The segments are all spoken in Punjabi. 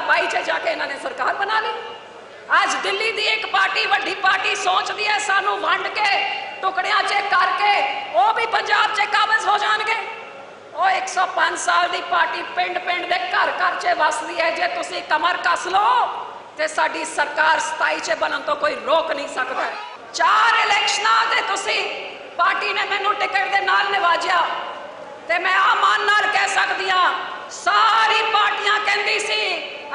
ਕੇ ਇਹਨਾਂ ਨੇ ਸਰਕਾਰ ਬਣਾ ਲਈ। ਅੱਜ ਦਿੱਲੀ ਦੀ ਇੱਕ ਪਾਰਟੀ, ਵੱਡੀ ਪਾਰਟੀ ਸੋਚਦੀ ਹੈ ਸਾਨੂੰ ਵੰਡ ਕੇ, ਟੁਕੜਿਆਂ 'ਚ ਕਰਕੇ, ਉਹ ਵੀ ਪੰਜਾਬ 'ਚ ਕਾਬਜ਼ ਹੋ ਜਾਣਗੇ। ਉਹ 105 ਸਾਲ ਦੀ ਪਾਰਟੀ ਪਿੰਡ ਪਿੰਡ ਦੇ ਘਰ ਘਰ 'ਚ ਵਸਦੀ ਹੈ। ਜੇ ਤੁਸੀਂ ਕਮਰ ਕੱਸ ਲਓ, ਤੇ ਸਾਡੀ ਸਰਕਾਰ 27 'ਚ ਬਣਨ ਤੋਂ ਕੋਈ ਰੋਕ ਨਹੀਂ ਸਕਦਾ। ਚਾਰ ਇਲੈਕਸ਼ਨਾਂ ਤੇ ਤੁਸੀਂ ਪਾਰਟੀ ਨੇ ਮੈਨੂੰ ਟਿਕਟ ਦੇ ਨਾਲ ਨਿਵਾਜਿਆ। ਤੇ ਮੈਂ ਆਮਾਨ ਨਾਲ ਕਹਿ ਸਕਦੀ ਹਾਂ, ਸਾਰੀ ਪਾਰਟੀਆਂ ਕਹਿੰਦੀ ਸੀ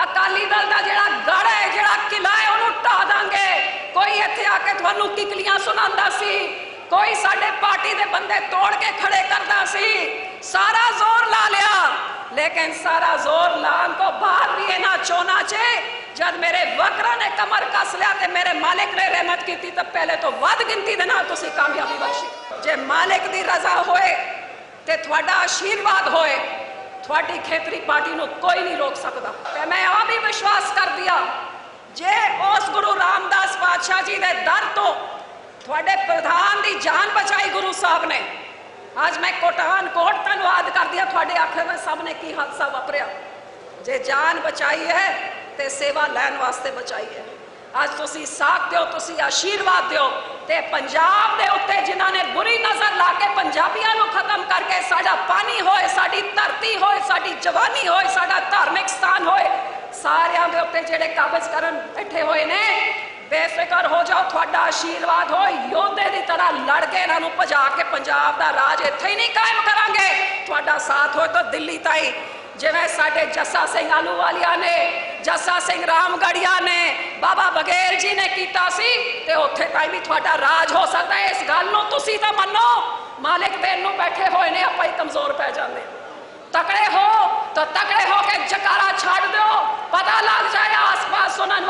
ਅਕਾਲੀ ਦਲ ਦਾ ਜਿਹੜਾ ਗੜ ਹੈ, ਜਿਹੜਾ ਕਿਲਾ ਹੈ, ਉਹਨੂੰ ਢਾ ਦਾਂਗੇ। ਕੋਈ ਇੱਥੇ ਆ ਕੇ ਤੁਹਾਨੂੰ ਕਿਕਲੀਆਂ ਸੁਣਾਉਂਦਾ ਸੀ। ਕੋਈ ਸਾਡੇ ਪਾਰਟੀ ਦੇ ਬੰਦੇ ਤੋੜ ਕੇ ਖੜੇ ਕਰਦਾ ਸੀ। ਸਾਰਾ ਜ਼ੋਰ ਲਾ ਲਿਆ। ਲੇਕਿਨ ਸਾਰਾ ਜ਼ੋਰ ਲਾਉਣ ਤੋਂ ਬਾਅਦ ਵੀ ਇਹਨਾਂ ਚੋਣਾਂ 'ਚ ਜਦ ਮੇਰੇ ਵਕਰਾਂ ਨੇ ਕਮਰ ਕੱਸ ਲਿਆ ਤੇ ਮੇਰੇ ਮਾਲਿਕ ਨੇ ਰਹਿਮਤ ਕੀਤੀ, ਤਾਂ ਪਹਿਲੇ ਤੋਂ ਵੱਧ ਗਿਣਤੀ ਦੇ ਨਾਲ ਤੁਸੀਂ ਕਾਮਯਾਬੀ ਬਖਸ਼ੀ। ਜੇ ਮਾਲਿਕ ਦੀ ਰਜ਼ਾ ਹੋਏ ਤੇ ਤੁਹਾਡਾ ਆਸ਼ੀਰਵਾਦ ਹੋਏ ਤੁਹਾਡੀ ਖੇਤਰੀ ਪਾਰਟੀ ਨੂੰ ਕੋਈ ਨਹੀਂ ਰੋਕ ਸਕਦਾ। ਤੇ ਮੈਂ ਆ ਵੀ ਵਿਸ਼ਵਾਸ ਕਰਦੀ ਆ ਜੇ ਉਸ ਗੁਰੂ ਰਾਮਦਾਸ ਪਾਤਸ਼ਾਹ ਜੀ ਦੇ ਦਰ ਤੋਂ ਤੁਹਾਡੇ ਪ੍ਰਧਾਨ ਦੀ ਜਾਨ ਬਚਾਈ ਗੁਰੂ ਸਾਹਿਬ ਨੇ, ਅੱਜ ਮੈਂ ਕੋਟਾਨ ਕੋਟ ਧੰਨਵਾਦ ਕਰਦੀ ਆ ਤੁਹਾਡੇ ਆਖੇ ਵਿੱਚ ਸਭ ਨੇ ਕੀ ਹਾਦਸਾ ਵਾਪਰਿਆ। ਜੇ ਜਾਨ ਬਚਾਈ ਹੈ, ਤੇ ਸੇਵਾ ਲੈਣ ਵਾਸਤੇ ਬਚਾਈ ਹੈ। ਅੱਜ ਤੁਸੀਂ ਸਾਥ ਦਿਓ, ਤੁਸੀਂ ਆਸ਼ੀਰਵਾਦ ਦਿਓ, ਤੇ ਪੰਜਾਬ ਦੇ ਉੱਤੇ ਜਿਨ੍ਹਾਂ ਨੇ ਬੁਰੀ ਨਜ਼ਰ ਲਾ ਕੇ ਪੰਜਾਬੀਆਂ ਨੂੰ ਖਤਮ ਕਰਕੇ ਸਾਡਾ ਪਾਣੀ ਹੋਏ ਸਾਡੀ ਜਵਾਨੀ ਹੋਏ, ਸਾਡਾ ਧਾਰਮਿਕ ਸਥਾਨ ਹੋਏ। ਸਾਰਿਆਂ ਦੇ ਉੱਤੇ ਜਿਹੜੇ ਕਾਬਜ਼ ਕਰਨ ਬੈਠੇ ਹੋਏ ਨੇ, ਬੇਫਿਕਰ ਹੋ ਜਾਓ, ਤੁਹਾਡਾ ਆਸ਼ੀਰਵਾਦ ਹੋ ਯੋਧੇ ਦੀ ਤਰ੍ਹਾਂ ਲੜ ਕੇ ਇਹਨਾਂ ਨੂੰ ਭਜਾ ਕੇ ਪੰਜਾਬ ਦਾ ਰਾਜ ਇੱਥੇ ਹੀ ਨਹੀਂ ਕਾਇਮ ਕਰਾਂਗੇ। ਤੁਹਾਡਾ ਸਾਥ ਹੋਏ ਤਾਂ ਦਿੱਲੀ ਤਾਈਂ। ਜਿਵੇਂ ਸਾਡੇ ਜੱਸਾ ਸਿੰਘ ਆਲੂਵਾਲੀਆ ਨੇ, ਜੱਸਾ ਸਿੰਘ ਰਾਮਗੜੀਆ ਨੇ, ਬਾਬਾ ਬਗੇਲ ਜੀ ਨੇ ਕੀਤਾ ਸੀ, ਤੇ ਉੱਥੇ ਤਾਈਂ ਵੀ ਤੁਹਾਡਾ ਰਾਜ ਹੋ ਸਕਦਾ ਇਸ ਗੱਲ ਨੂੰ ਤੁਸੀਂ ਤਾਂ ਮੰਨੋ। ਮਾਲਿਕ ਦੇਣ ਨੂੰ ਬੈਠੇ ਹੋਏ ਨੇ, ਆਪਾਂ ਹੀ ਕਮਜ਼ੋਰ ਪੈ ਜਾਂਦੇ। ਹਾਂ। ਤਕੜੇ ਹੋ ਤਾਂ ਤਕੜੇ ਹੋ ਕੇ ਜਕਾਰਾ ਛੱਡ ਦਿਓ ਪਤਾ ਲੱਗ ਜਾਏ ਆਸ-ਪਾਸ ਸੁਣਨ